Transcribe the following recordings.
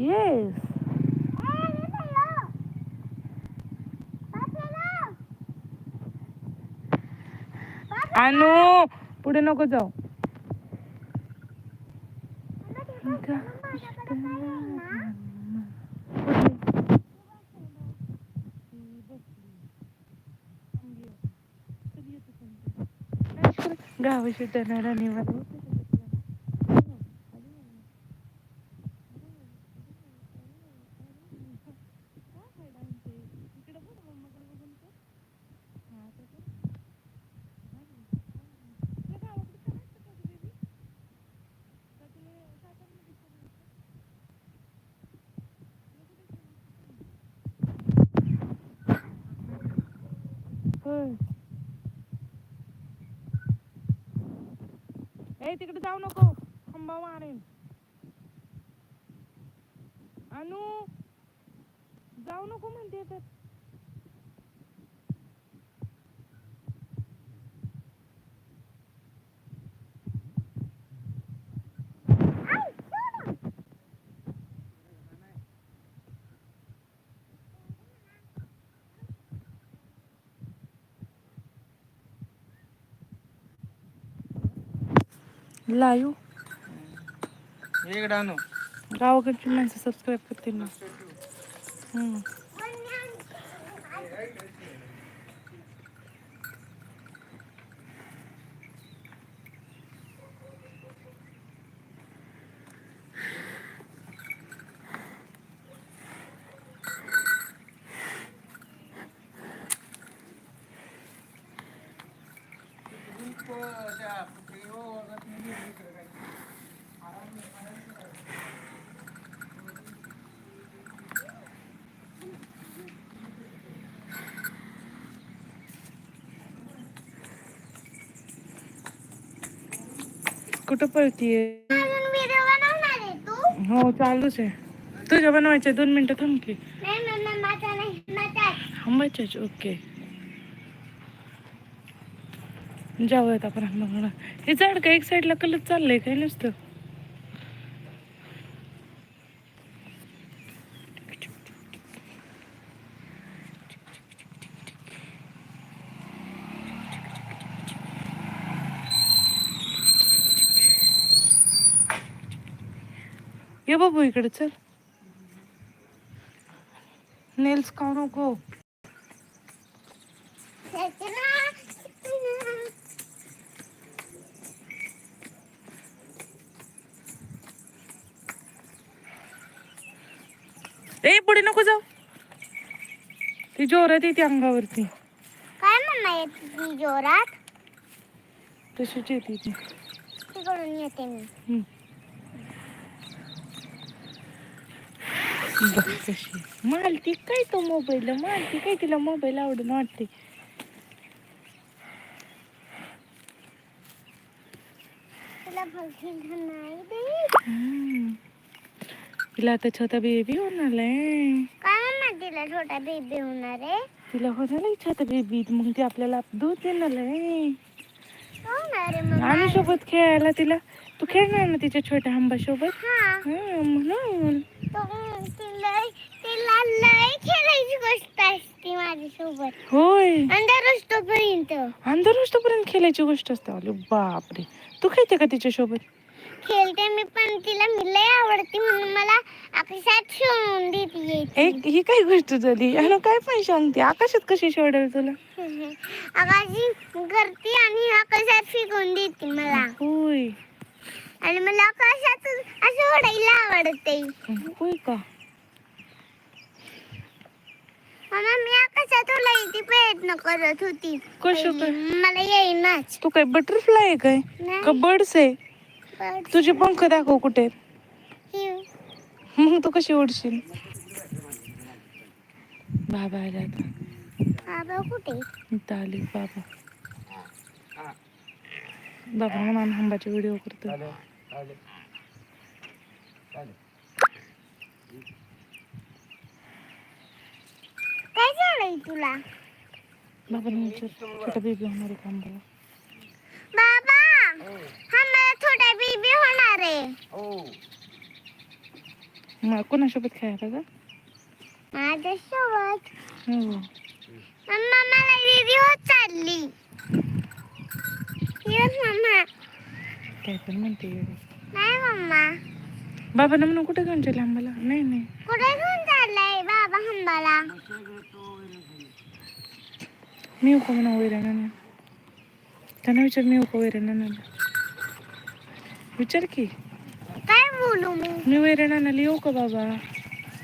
Yes आणू पुढे नको जाऊ. गावाशी टणारा निवार ए तिकडे जाऊ नको. खंबा मारेन अनु जाऊ नको म्हणते तर. लाईव्ह इकडे गावाकडची माणसं सबस्क्राईब करतील ना. हम्म. कुठं पळतीये? हो चालूच आहे. तुझ्या बनवायच्या दोन मिनिटं थांब की. आंबाच्याच ओके. जाऊयात आपण हे झाड का एक साईडला कलर चाललंय काय नुसतं? बाबू इकडे चल. नेल्स खाऊ नको. ए पुढे नको जाऊ. ती जोरात येते अंगावरती. काय मम्मा येते ती जोरात? तशीच येते ती. तिकडून येते मी. हम्म. बघ कशी मालती काय तो मोबाईल मालती काय तिला मोबाईल आवडून वाटते? तुला आता छोटा बेबी होणार आहे. काय मम्मा तिला छोटा बेबी होणार आहे? तिला होणार आहे छोटा बेबी मग ती आपल्याला दूध देणार आहे. आणि सोबत खेळायला तिला तू खेळणार ना तिच्या छोट्या आंबा सोबत म्हणून. तो तिला लय खेळायची गोष्ट असते माझ्यासोबत. होय. अंधार असतोपर्यंत अंधार तोपर्यंत खेळायची गोष्ट असते. अरे बापरे. तू खेळते का तिच्या सोबत खेळते मी पण तिला मी लय आवडते म्हणून मला आकाशात सोडून देते एक ही काय गोष्ट झाली? आणि काय पण सांगते. आकाशात कशी सोडेल तुला? आकाशी करते आणि आकाशात फेकून देते मला. होय. आणि मला आकाशात असं ओढायला आवडते होय का? मम्मा मी आकाशात ओढायची प्रयत्न करत होती. कसं काय पहिली. मला येईनाच. तू काय बटरफ्लाय आहे काय? नाही. का बर्ड्स आहे? पण तुझे पंख दाखव कुठे आहेत? ही. मग तू कशी उडशील? बाबा आला आता. बाबा कुठे इथं आले बाबा. बाबा हनुमान हंबाचे व्हिडिओ करतो काय झालंय तुला? बाबा विचार छोटा बेबी होणार आहे का आंबाला बाबा हा मला थोडा बेबी होणार आहे. मग कोणासोबत खेळायला का माझ्यासोबत. हो. मम्मा मला दीदी होत चालली. Yes mamma. काय पण म्हणते. नाही मम्मा. बाबांना म्हणून कुठे घेऊन चालले आम्हाला? नाही नाही. कुठे घेऊन चाललाय बाबा हंबाला. मी उको म्हणा वैरण त्यांना विचार मी उको वैरण विचार की. काय बोलू मी? मी वैरण आणायला येऊ का बाबा?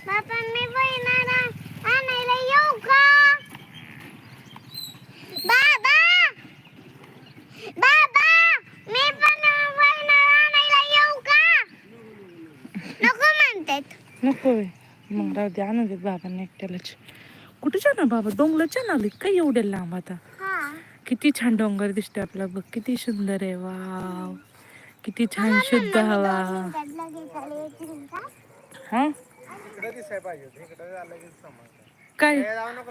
बाबा मी बहिणारा आणायला येऊ का? बाबा! बाबा मी पण बहिणारा आणायला येऊ का? नको म्हणतात. नको. मग राहू दे आणू देत बाबांना एकट्यालाच. कुठे जाणार बाबा? डोंगरात जाणार काय एवढ्या लांब आता? हा. किती छान डोंगर दिसते आपला बघ किती सुंदर आहे वाव. किती छान शुद्ध हवा. हा. काय?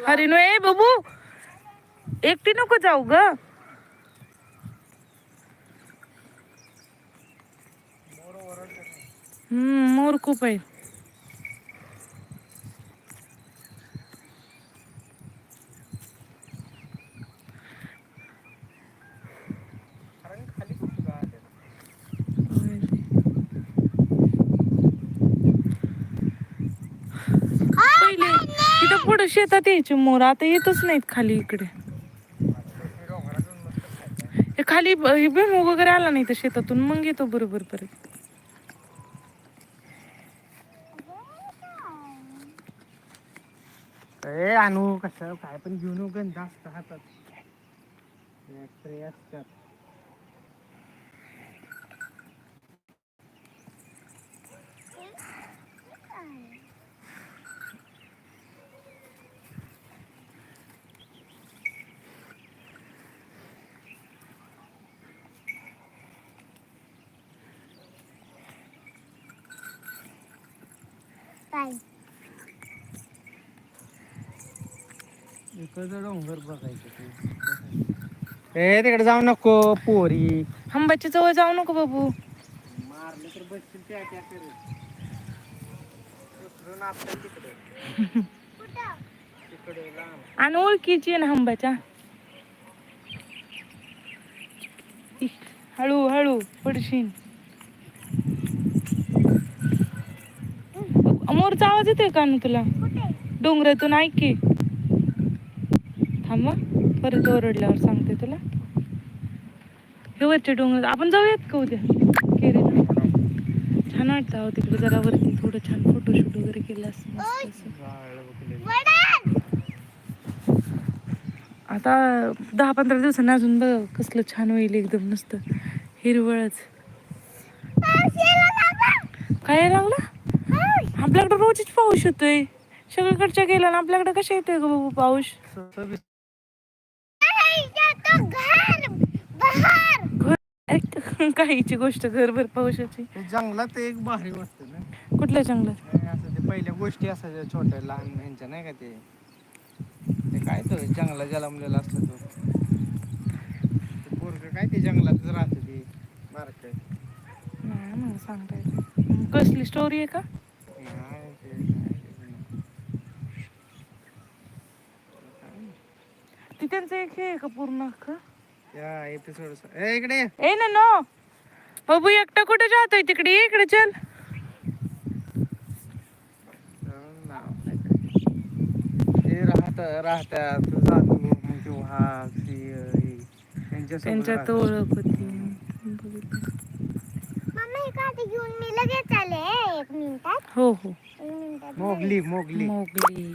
अरे नो ए बाबू! एकटी नको जाऊ ग. हम्म मोर खूप आहे कारण खाली कुठं आलं? पहिले तिथं पुढे शेतात यायचे मोर. आता येतच नाहीत खाली इकडे. हे खाली भुईमुग वगैरे आला नाही तर शेतातून. मग येतो बरोबर परत. ए आणू कसं? काय पण घेऊन जास्त हातात. असतात. डोंगर बघायचं ए तिकडे जाऊ नको पोरी. हंबाच्या जवळ जाऊ नको बाबू. मारले तर बसतील त्या त्या करत उतरून आपल्या तिकडे. कुठं तिकडे लांब. आणि ओळखीची आहे ना हंबाच्या. इ, हळू हळू पडशीन मोरचा आवाज येतोय का ना तुला? डोंगरातून ऐक की. थांबा परत ओरडल्यावर सांगते तुला. हे वरच्या डोंगर आपण जाऊयात का उद्या? केरीला छान वाटतं अहो तिकडे जरा वरती थोडं छान फोटोशूट वगैरे केलं असं आता दहा पंधरा दिवसांनी अजून बघ कसलं छान होईल एकदम नुसतं हिरवळच. काय लागला? आपल्याकडे रोजच पाऊस येतोय. सगळीकडच्या गेला ना आपल्याकडे कशा येतोय ग बाबू पाऊस? तो घर बहार काहीची गोष्ट घरभर पावसाची. जंगलात एक भारी वाटतं ना. कुठल्या जंगलात? असं ते पहिल्या गोष्टी असायच्या छोट्या लहान ह्यांच्या नाही का ते? ते काय तो जंगलात जलमलेला असतो तो. ते पोरग काय ते जंगलातच राहतं ते मारक नाही मला सांगता येत कसली स्टोरी आहे का नाही, ते काय ते त्यांचं एक हे आहे का पूर्ण अख्खं त्या एपिसोड ए इकडे ये. ए ना नो बाबू एकटा कुठे जातोय तिकडे ये इकडे चल अं, नाव काय ते. राहत राहत्यात जातो मग ते वाघ सिंह, हे. त्यांच्यासोबत त्यांच्यात राहतात. ओळख होती. मम्मी ही काठी घेऊन मी लगेच आले एक मिनिटात हो हो एक मिनिटात मोगली मोगली मोगली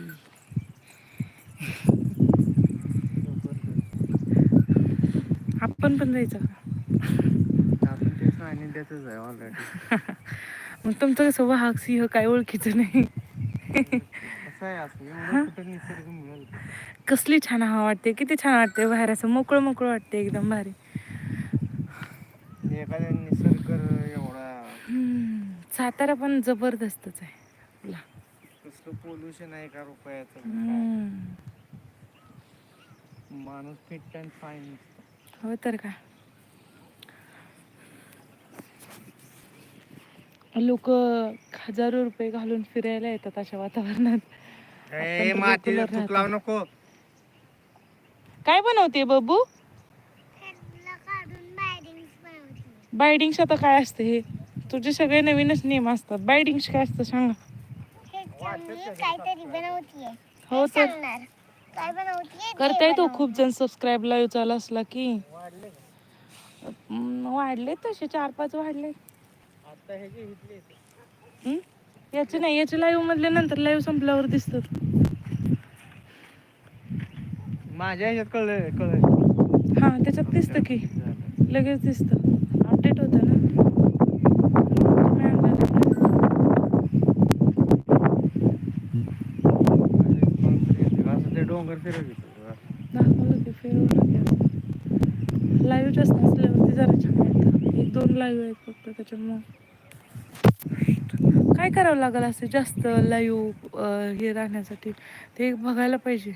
आपण पण जायचं का? आपण ते सानिध्यातच आहे ऑलरेडी मग तुमचं कसं वाहक सिंह काय ओळखीचं नाही? कसली छान हवा वाटते किती छान वाटते बाहेर असं मोकळं मोकळं वाटते एकदम भारी. एखाद्या निसर्ग एवढा. सातारा पण जबरदस्तच आहे. आपला. पोल्युशन आहे का रुपयाचं. माणूस फिट अँड फाईन हो तर का लोक हजारो रुपये घालून फिरायला येतात अशा वातावरणात. माती. लावू नको. काय बनवते बबू? ह्याला काढून बायडिंग्स बनवते. बायडिंग्स आता काय असते हे? तुझे सगळे नवीनच नियम असतात. बायडिंग्स काय असतं सांगा. हे हो तर. काय बनवतीये? करताय तो? खूप जण सबस्क्राईब लाईव्ह चालू असला की. हम्म, वाढले तसे चार पाच वाढले. आता हे जे इथले आहेत. हम्म? याचे नाही याचे लाईव्ह मधले नंतर लाईव्ह संपल्यावर दिसतात. माझ्या ह्याच्यात कळलं कळलं. हा त्याच्यात दिसतं की. लगेच दिसतं अपडेट होतं ना तुम्ही आणलं असं ते डोंगर फिरत येतो दाखवलं की फिरवलं लाईव्ह जास्त असल्यावरती जरा छान वाटतं. एक दोन लाईव्ह आहेत फक्त त्याच्यामुळं. काय करावं लागेल असं जास्त लाईव्ह हे राहण्यासाठी? ते बघायला पाहिजे.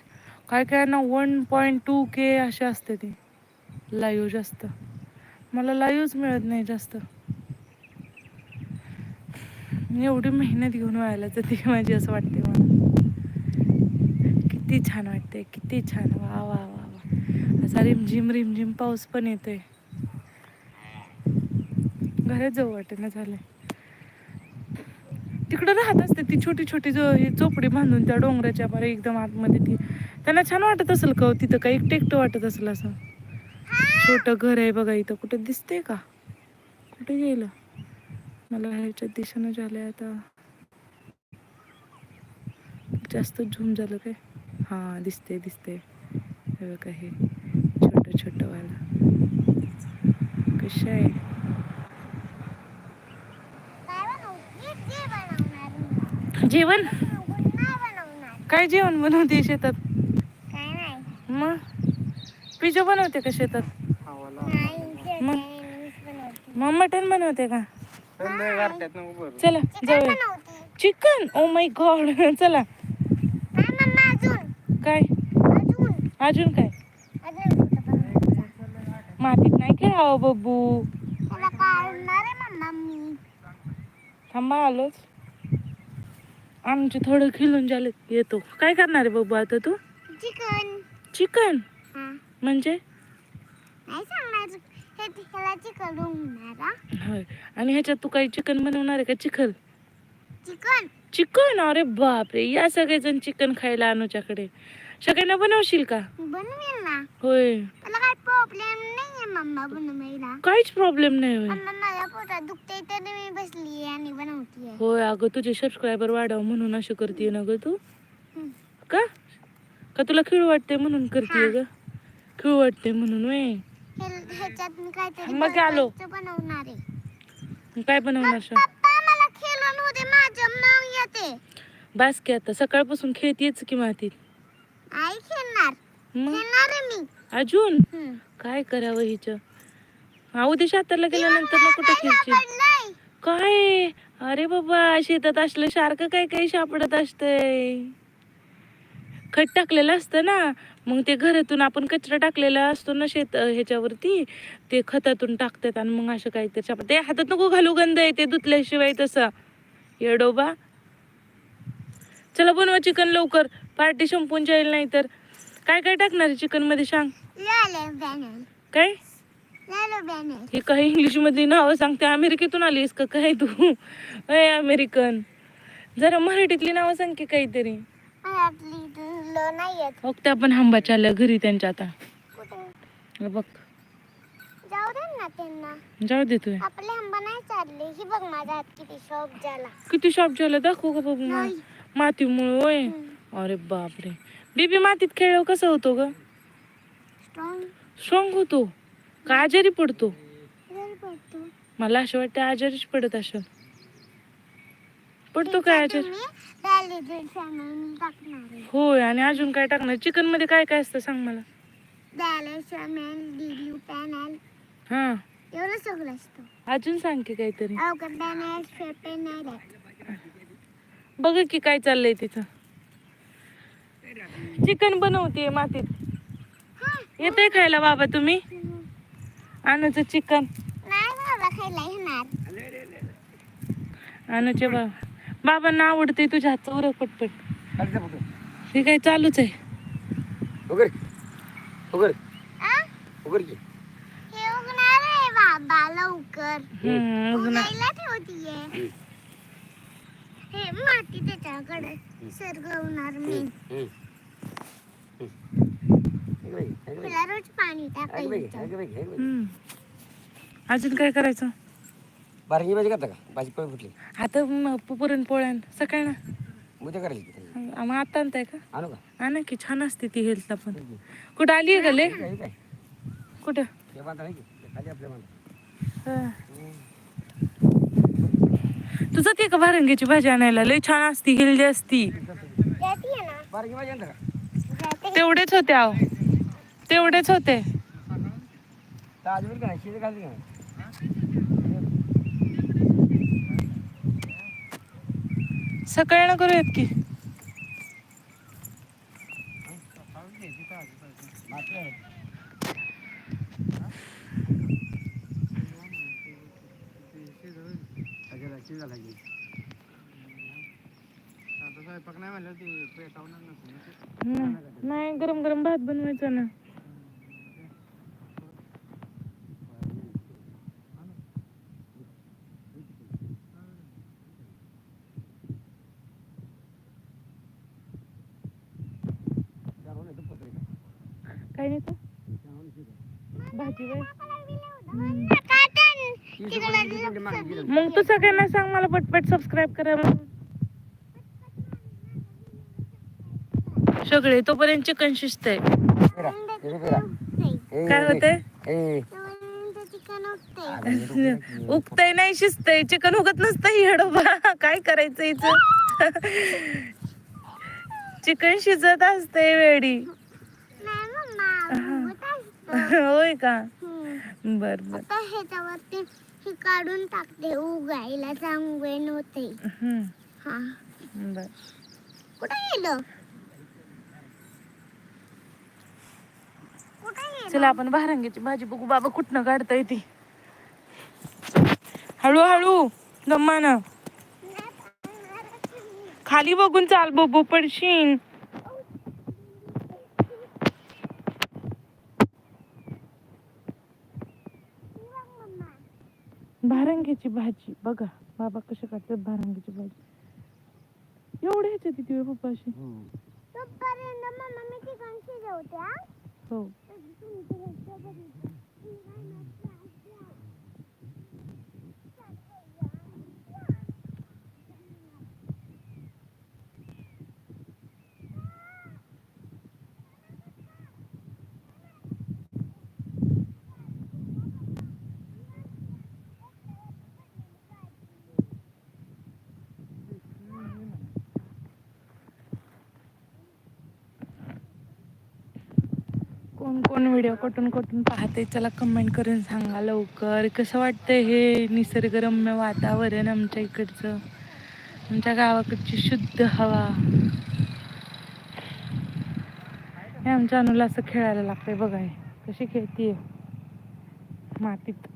काय काय ना वन पॉईंट टू के असे असते ते. लाईव्ह जास्त. मला लाईव्हच मिळत नाही जास्त. मी एवढी मेहनत घेऊन व्हायला तर ती माझी असं वाटते मला. किती छान वाटते किती छान. वा वा वा वा. असा रिमझिम रिमझिम पाऊस पण येतोय. घरात जाऊ वाटेना झालंय. तिकडं राहत असते ती छोटी छोटी जो ही चोपडी बांधून त्या डोंगराच्या बरं एकदम आतमध्ये ती. त्यांना छान वाटत असेल का हो तिथं काही एकटं वाटत असेल असं. छोटं घर आहे बघा इथं. कुठे दिसते का? कुठे गेलं? मला ह्याच्या दिशेनं झालंय आता. जास्त झूम झालं काय? हां दिसते दिसते हे बघा हे छोटं छोटं वाला. कशा आहे. जेवण? काय जेवण बनवते शेतात? मग? पिझ्झा बनवते का शेतात? मग? मग मटण बनवते का? चला जाऊया. चिकन? ओ माय गॉड चला. काय? अजून काय? मातीत नाही खेळावं बब्बू. थांबा आलोच. आमचे थोडं खिलून झाले येतो. काय करणार आहे बब्बू आता तू? चिकन. चिकन? हा. म्हणजे? आणि ह्याच्यात तू काही चिकन बनवणार आहे का? चिखल. चिकन? चिकन? अरे बापरे या सगळेजण चिकन खायला अनुच्याकडे. सगळ्यांना बनवशील का? बनवेल ना. होय. काय प्रॉब्लेम नाहीये मम्मा बनवायला काहीच प्रॉब्लेम नाही होय. मम्मा माझ्या पोटात दुखते तर मी बसली आणि होय अगं तुझे सबस्क्रायबर वाढव म्हणून अशी करते ना ग तू. का? का तुला खीळ वाटते म्हणून करते ग? खीळ वाटते म्हणून वे ह्याच्यात मी काहीतरी मग आलो. बनवणार आहे. काय बनवणार मला खेळून होते माझ्या मग येते. बास की आता सकाळपासून खेळतीच की मातीत? आई खेळणार. मग? खेळणार आहे मी. अजून? हम्म. काय करावं हिचं? हा उद्या शेताला गेल्यानंतर ना कुठं खेळशील? सापडलंय? काय? अरे बाबा शेतात असलं सारखं काय काय सापडत असतंय? खत टाकलेलं असतं ना मग ते घरातून आपण कचरा टाकलेला असतो ना शेत ह्याच्यावरती ते खतातून टाकतात आणि मग असं काहीतरी ते हातात नको घालू गंध आहे ते धुतल्याशिवाय तसं. येडोबा. चला बनवा चिकन लवकर. पार्टी संपून जाईल नाही तर काय काय टाकणार आहे चिकनमध्ये सांग काय? हे काही इंग्लिश मधली नावं सांगते. अमेरिकेतून आलीस का? काय तू? अय अमेरिकन. जरा मराठीतली नावं सांग की काहीतरी. आपली ल नाही येत बघ त्या पण हंबा चालल्या घरी त्यांच्या आता. बघ. जाऊ दे ना त्यांना. जाऊ दे तू. आपले आंबा नाही चालले. ही बघ माझा हात किती शॉक झाला. किती शॉप झालं दाखवू का बघ नाही. मातीमुळे होय. अरे बापरे. बेबी मातीत खेळ कसं होतो ग? स्ट्रॉंग स्ट्रॉंग होतो. का आजारी पडतो? पडतो. मला असं वाटतं आजारीच पडत असं पडतो काय आजारी? टाकणार आहे. होय आणि अजून काय टाकणार? चिकनमध्ये काय काय असतं सांग मला? पॅनल हा. एवढं सगळं असतं. अजून सांग की काहीतरी. अवघड पॅनल फेपे नाही बघ की काय चाललंय तिथं. चिकन बनवते मातीत. येते खायला बाबा तुम्ही? आणायचं चिकन. नाही बाबा खायला येणार. अनुचे बाबा बाबांना आवडते तुझ्या हातचं उरक पटपट. हे काय चालूच आहे. उगर उगर आ? उगर की. हे उगणार आहे बाबा लवकर. उगायला ठेवतीये? हे माती त्याच्याकडे. सरगवणार मी. तुला रोज पाणी टाकायचं. अजून काय करायचं? बारंगी भाजी करता का? भाजी पोळी फुटली आता म- पुरणपोळ्या सकाळ ना उद्या करायची की मग आता आणताय का? आणू का? आणा की छान असते ती हेल्थला पण. कुठं आली आहे का ले काय काय? कुठं? हे बांधा नाही की? ते खाली आपल्या बांधा. तू जाते का भारंगीची भाजी आणायला? लय छान असती हेल्दी असती. तेवढेच होते आहो. तेवढेच होते. सकाळी ना करूयात की? नाही सकाळी करूयात की स्वयंपाक नाही म्हणलं ते पेटावणार नसेल नाही नाही, गरम गरम भात बनवायचा ना काय नाही तर भाजी वय मग तू सगळ्यांना सांग मला पटपट सबस्क्राईब करा. सगळे तोपर्यंत चिकन शिजत आहे काय होतंय? उगतय नाही शिजतय. चिकन उगत नसतं येडोबा. काय करायचं हिचं चिकन शिजत असतं. होय का. बर बर. हे काढून टाकते उगायला चांगले नव्हते. हम्म, हा. बर. कुठे गेलं? कुठे गेलं? चला आपण भारंगीची भाजी बघू. बाबा कुठनं काढता येते हळूहळू दम्मानं खाली बघून चाल बघू पडशीन भारंगीची भाजी. बघा बाबा कशी काढतात भारंगीची भाजी. एवढे ह्याच्यात तिथे पप्पाशी. हा हो कोण कोण व्हिडिओ कुठून कुठून पाहते चला कमेंट करून सांगा लवकर. कसं वाटतंय हे निसर्गरम्य वातावरण आमच्या इकडचं? आमच्या गावाकडची शुद्ध हवा. हे आमच्या अनुला असं खेळायला लागतंय बघा हे कशी खेळतीये? मातीत.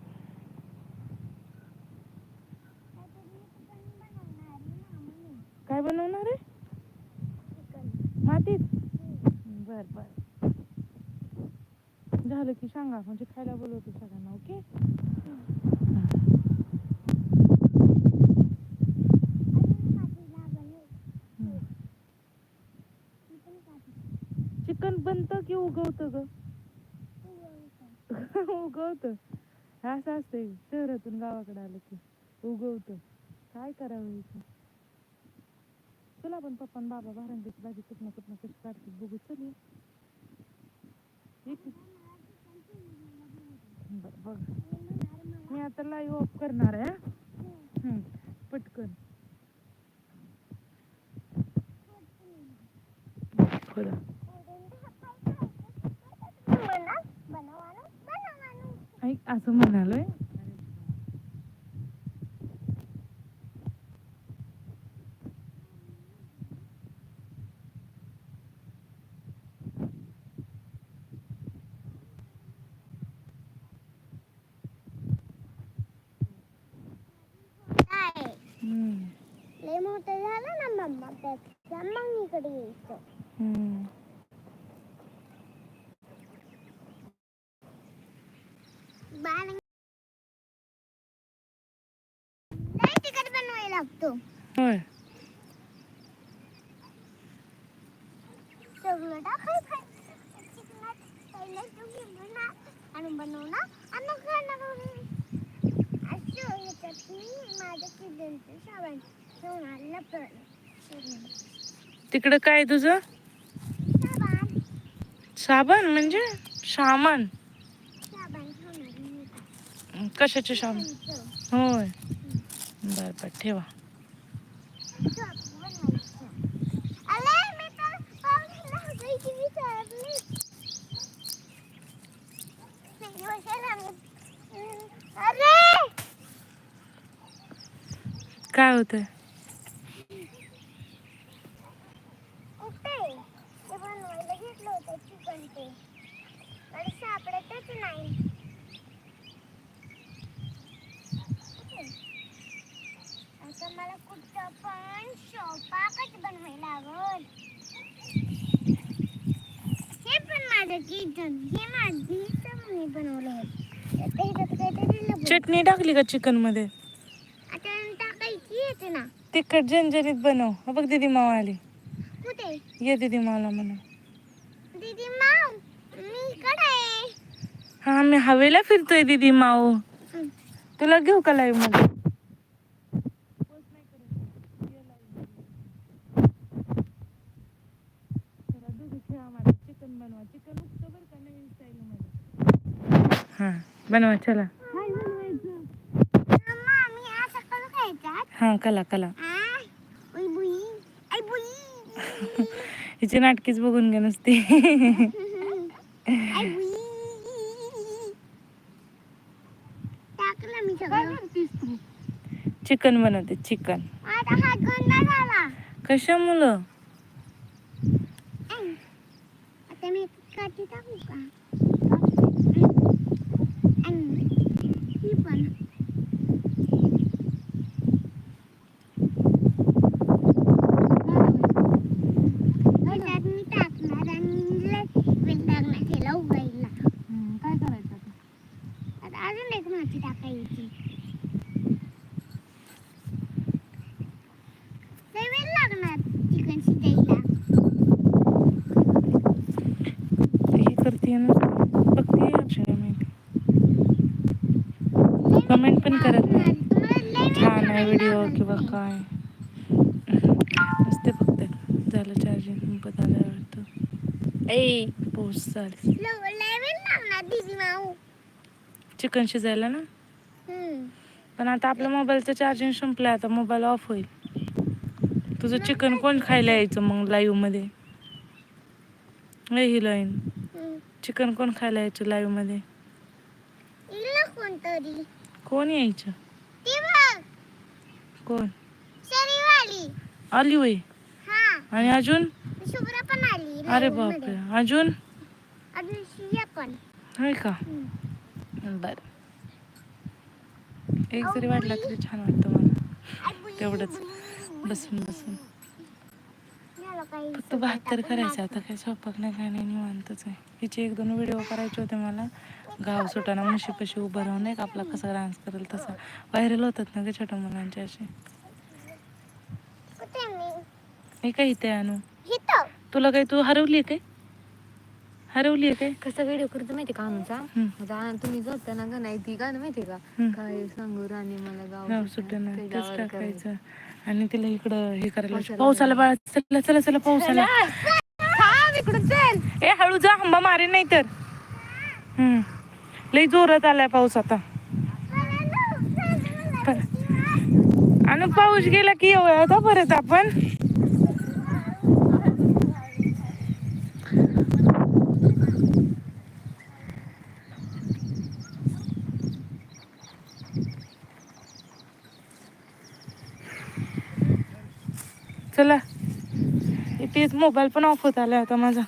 काय बनवणार आहे? मातीत? बर बर. झालं की सांगा म्हणजे खायला बोलवते सगळ्यांना ओके? चिकन बनतं की उगवतं ग? उगवतं. असं असतंय शहरातून गावाकडे आलं की उगवतं. काय करावं इथं चला पण पप्पा आणि बाबा भारंगीची भाजी कुठनं कुठनं कशी काढते बघू चल ये. ये बरं बघ. मी आता लाईव्ह ऑफ करणार आहे हा. पटकन. ऐक असं म्हणालोय काय हम्म. झालं ना मम्मा त्याचा मग इकडे यायचं हम्म. बाळ लय तिखट बनवायला लागतो होय सगळं टाकाय चिकनात पहिलं तू घेऊन ना आणि बनव ना? आणि खाणार मी तिकडं काय तुझं? साबण साबण म्हणजे? सामान. साबण. कशाचे सामान. होय. बर बर ठेवा चॉप बनवायचं. अरे, मी तर पावसाला हसायची विसरली. नाही, वर्षाला मी- अरे काय होत कुठे ते बनवायला घेतलं होतं चिकन ते मला सापडतच नाही आता मला कुठं पण स्वयंपाकच बनवायला आवड पण माझं किचन हे माझी मी बनवलं होतं. आता ह्याच्यात काहीतरी लपवलं. चटणी टाकली का चिकनमध्ये? आता टाकायची येते ना. तिखट झणझणीत बनव. हो बघ दीदी माव आली. कुठे? ये दीदी मावला म्हणा दीदी माव मी इकडे आहे. हा मी हवेला फिरतोय दीदी माऊ. तुला घेऊ का लाईव्हमध्ये? बनवा चला. हा कला कला. हिची नाटकीच बघून घे नसते. चिकन बनवते चिकन. कशा मुलं गंदा झाला कशामुळं ऐ, आता मी काठी टाकू का ऐ, ही पण ह्याच्यात मी टाकणार आणि लय वेळ लागणार त्याला उघडायला काय करायचं आता अजून एक माती टाकायची लय वेळ लागणार चिकन शिजायला हे करते बघते अक्षरा माहिती कमेंट पण करत नाही आहे व्हिडिओ किंवा काय? नुसते फक्त. झालं चार्जिंग संपत आलं वाटतं ए झाली चिकन शिजायला ना? पण आता आपल्या मोबाईलचं चार्जिंग संपलं आता मोबाईल ऑफ होईल. तुझं चिकन कोण खायला यायचं मग लाईव्हमध्ये? ए हिरोईन. चिकन कोण खायला यायचं लाईव्हमध्ये? कोणतरी. कोण यायचं? कोण? आली वय हा. आणि अजून? शुभ्रा पण आली अरे बापरे. अजून? अजून शिया पण. होय का. बर. एक जरी वाटला तरी छान वाटतं मला. तेवढंच. बसून बसून. फक्त बहात्तर टाकून करायचं आता काही स्वयंपाक नाही काय नाही निवांतच आहे. हिचे एक दोन व्हिडिओ करायचे होते मला. गाव सुटाना म्हशीपाशी उभं राहून एक आपला कसा डान्स करेल तसा. व्हायरल होतात ना ग छोट्या मुलांचे असे. हे काय इथे आणू? इथं. तुला काही तू हरवली काय? हरवली आहे काय? कसा व्हिडिओ करतो माहिती का आमचा? तुम्ही झोपताना का नाही ती गाणं माहिती का. काय सांगू राणी मला गाव गाव आणि तिला इकडं हे करायला पावसाला पाऊस आला बाळा. चला चला चला चल ए हळू जा आंबा मारे नाही तर. हम्म. लई जोरात आलाय पाऊस आता. आणि पाऊस गेला की येऊया आता परत आपण? चला. तेच मोबाईल पण ऑफ होत आलाय आता माझा.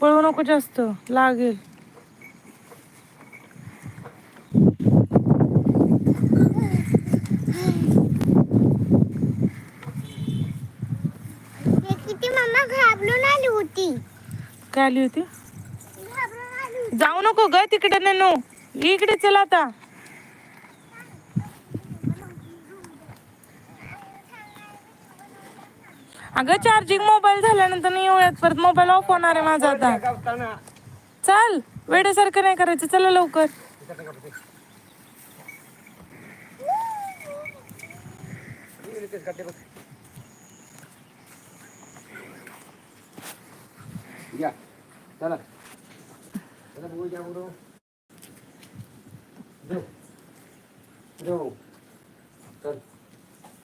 पळू नको जास्त लागेल हे किती मम्मा घाबरून आली होती काय आली होती? जाऊ नको ग तिकडे ननू इकडे चला आता. अगं चार्जिंग मोबाईल झाल्यानंतर नाही येऊयात परत मोबाईल ऑफ होणार आहे माझा आता. चल वेड्यासारखं नाही करायचं. चला लवकर. Yeah. चला चला बोल क्या बोल रहा हूँ चल